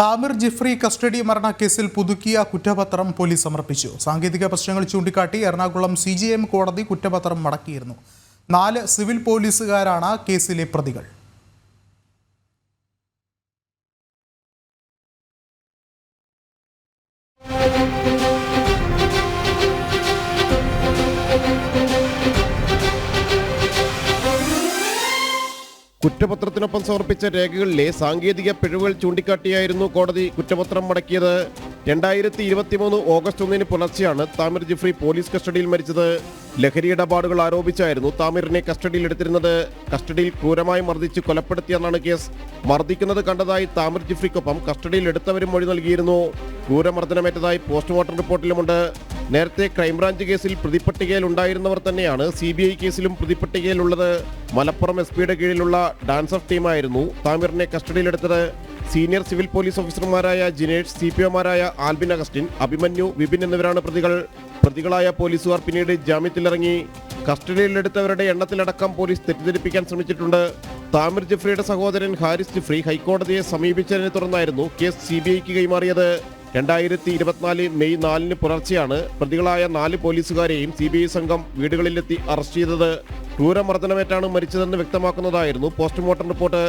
Thamir Jifri custody മരണക്കേസിൽ പുതുക്കിയ കുറ്റപത്രം police സമർപ്പിച്ചു. സാങ്കേതിക പ്രശ്നങ്ങൾ ചൂണ്ടിക്കാട്ടി എറണാകുളം സി ജി എം കോടതി കുറ്റപത്രം മടക്കിയിരുന്നു. നാല് സിവിൽ പോലീസുകാരാണ് കേസിലെ പ്രതികൾ. കുറ്റപത്രത്തിനൊപ്പം സമർപ്പിച്ച രേഖകളിലെ സാങ്കേതിക പിഴവുകൾ ചൂണ്ടിക്കാട്ടിയായിരുന്നു കോടതി കുറ്റപത്രം മടക്കിയത്. രണ്ടായിരത്തി ഇരുപത്തിമൂന്ന് ഓഗസ്റ്റ് ഒന്നിന് പുലർച്ചെയാണ് താമിർ ജിഫ്രി പോലീസ് കസ്റ്റഡിയിൽ മരിച്ചത്. ലഹരി ഇടപാടുകൾ ആരോപിച്ചായിരുന്നു താമിറിനെ കസ്റ്റഡിയിൽ എടുത്തിരുന്നത്. കസ്റ്റഡിയിൽ ക്രൂരമായി മർദ്ദിച്ച് കൊലപ്പെടുത്തിയെന്നാണ് കേസ്. മർദ്ദിക്കുന്നത് കണ്ടതായി താമിർ ജിഫ്രിക്കൊപ്പം കസ്റ്റഡിയിൽ എടുത്തവരും മൊഴി നൽകിയിരുന്നു. ക്രൂരമർദ്ദനമേറ്റതായി പോസ്റ്റ്മോർട്ടം റിപ്പോർട്ടിലുമുണ്ട്. നേരത്തെ ക്രൈംബ്രാഞ്ച് കേസിൽ പ്രതിപട്ടികയിൽ ഉണ്ടായിരുന്നവർ തന്നെയാണ് സി ബി ഐ കേസിലും പ്രതിപട്ടികയിലുള്ളത്. മലപ്പുറം എസ് പിയുടെ കീഴിലുള്ള ഡാൻസ് ഓഫ് ടീമായിരുന്നു. താമിറിനെ കസ്റ്റഡിയിലെടുത്തത് സീനിയർ സിവിൽ പോലീസ് ഓഫീസർമാരായ ജിനേഷ് സി പി ഒമാരായ ആൽബിൻ അഗസ്റ്റിൻ അഭിമന്യു വിപിൻ എന്നിവരാണ് പ്രതികൾ. പ്രതികളായ പോലീസുകാർ പിന്നീട് ജാമ്യത്തിലിറങ്ങി. കസ്റ്റഡിയിലെടുത്തവരുടെ എണ്ണത്തിലടക്കം പോലീസ് തെറ്റിദ്ധരിപ്പിക്കാൻ ശ്രമിച്ചിട്ടുണ്ട്. താമിർ ജിഫ്രിയുടെ സഹോദരൻ ഹാരിസ് ജിഫ്രി ഹൈക്കോടതിയെ സമീപിച്ചതിനെ തുടർന്നായിരുന്നു കേസ് സി ബി ഐക്ക് കൈമാറിയത്. രണ്ടായിരത്തി ഇരുപത്തിനാല് മെയ് നാലിന് പുലർച്ചെയാണ് പ്രതികളായ നാല് പോലീസുകാരെയും സി ബി ഐ സംഘം വീടുകളിലെത്തി അറസ്റ്റ് ചെയ്തത്. ക്രൂരമർദ്ദനമേറ്റാണ് മരിച്ചതെന്ന് വ്യക്തമാക്കുന്നതായിരുന്നു പോസ്റ്റ്മോർട്ടം റിപ്പോർട്ട്.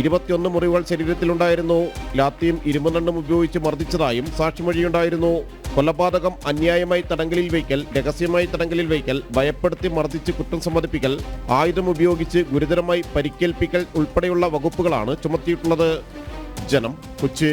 ഇരുപത്തിയൊന്ന് മുറിവുകൾ ശരീരത്തിലുണ്ടായിരുന്നു. ലാത്തിയും ഇരുമ്പുനണ്ണും ഉപയോഗിച്ച് മർദ്ദിച്ചതായും സാക്ഷിമൊഴിയുണ്ടായിരുന്നു. കൊലപാതകം അന്യായമായി തടങ്കലിൽ വയ്ക്കൽ രഹസ്യമായി തടങ്കലിൽ വയ്ക്കൽ ഭയപ്പെടുത്തി മർദ്ദിച്ച് കുറ്റം സമ്മതിപ്പിക്കൽ ആയുധം ഉപയോഗിച്ച് ഗുരുതരമായി പരിക്കേൽപ്പിക്കൽ ഉൾപ്പെടെയുള്ള വകുപ്പുകളാണ് ചുമത്തിയിട്ടുള്ളത്. ജനം കൊച്ചി.